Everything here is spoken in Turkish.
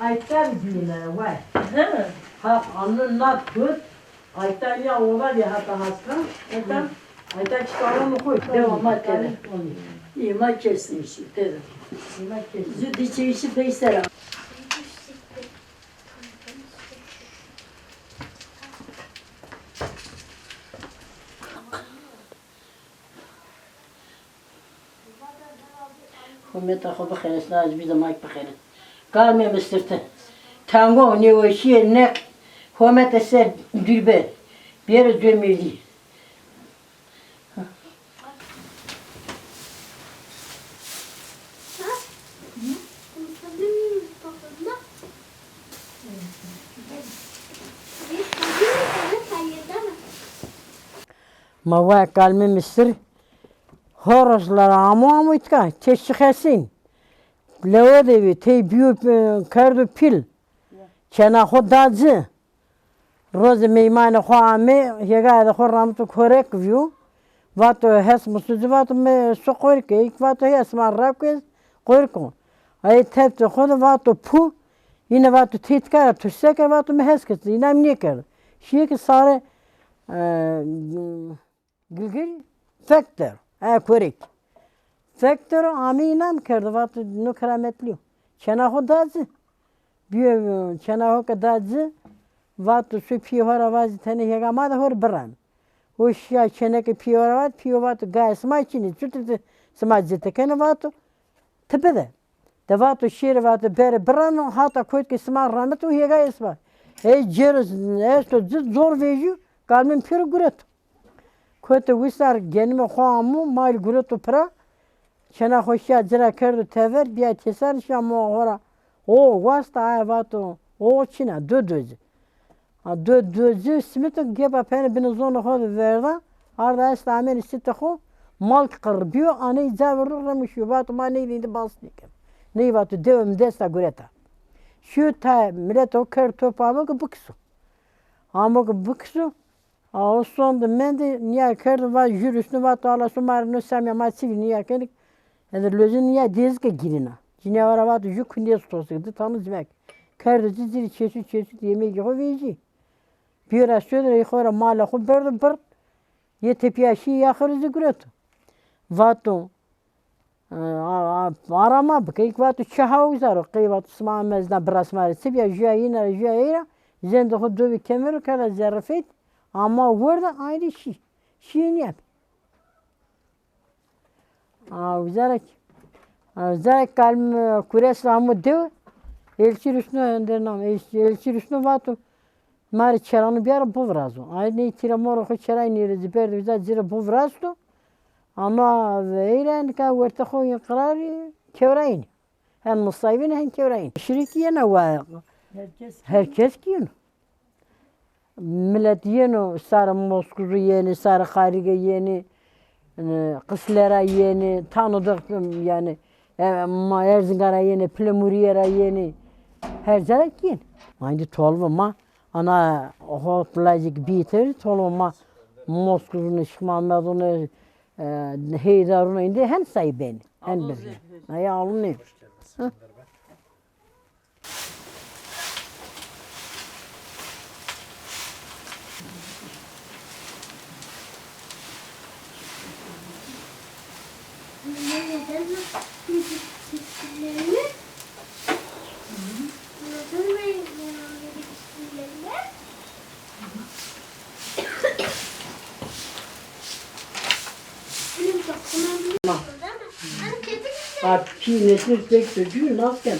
Aytar dine vay. He. Ha anın nat kut. Aytar ya ola ya hatta haska. Aytar Aytar çıkarını koy. Devam et. İma kesin işi dedim. Yemek kesin. Züdü çeşi peysera. Hümmet akı bakırız, naz bir zaman bakırız. Mısırtı. Tango ne o şey ne hümmet eser dülbe. Bir yere dönmedi. ما kalmi Mısır horoslar amu amu itka teşhihasin levedevi te biyo kardu pil. Çena hodazı roz meymane xo ame yega da xo ramtu korek view vato hes musuzu vato me so korek ik vato hes ma rakes korko ay tep to xo vato pu yine vato titkara tuşseka vato me hes kes yine ne kar şiye ki sare Gülgül Faktör. Ha korek. Faktör aminam kerdi vat no kerametli. Çenaho dazı. Biyo çenaho kadazı vat su piyora vaz tane yegama da hor bran. Hoş ya çeneke piyora vat piyo vat gas ma içini çütü sma zete kene vat tepede. De vat şir vat ber bran hata koyt ki sma rahmet o yega esma. Hey ceres esto zor veju kalmin pir guret. Kötü wisar genime xamu mal gurutu pra çena hoşya zira kerdu tever biya tesar şamo hora. O wasta ay vato o çina dö döz. A dö döz smit geba pen bin zona hod verda. Arda istamen sitte xo mal qırbiyo ani zavru ramış yubat mani dindi basnik ne vato devim desta gureta. Şu ta millet o kör topamı ki buksu ama ki buksu A son de mende nia kerden var juristen var tala så mar nu samya ma sivi nia kenik. Eder lözün nia dizge girina. Cine var juk niye stosuydu tanı demek. Kerde ciziri çeşit çeşit yemek yok veji. Bir aşağıda yukarı mala khu berdi bir. Ye tepiyaşi yakırızı güret. Vato arama bıkayık vato çaha uzar. Kıy vato sma mezna brasmar. Sibiya jayina jayira. Zende khu dovi kemer kala zarfet. Ama burada aynı şey. Şeyini yap. Avzarak. Avzarak kalm kures ramu dev. Elçi rüsnü öndernam. Elçi rüsnü vatu. Mari çeranı bir ara bu vrazo. Aynı tira moro xo çeray nire ziber viza zira bu vrazo. Ama veyren ka verta xo iqrari kevrayn. Hem musayvin hem kevrayn. Şiriki ne var? Herkes giyin. Millet yeni, sarı Moskuru yeni, sarı Harige yeni, e, Kıslera yeni, tanıdık yani e, ma Erzingara yeni, Plemuriyera yeni, her yer yeni. Aynı tolvama, ana hotlacık biter, tolvama Moskuru'nu, Şmamadunu, Heydar'unu indi, hen say beni, hen bir. Ay alın Abi nesir tek çocuğu nasıl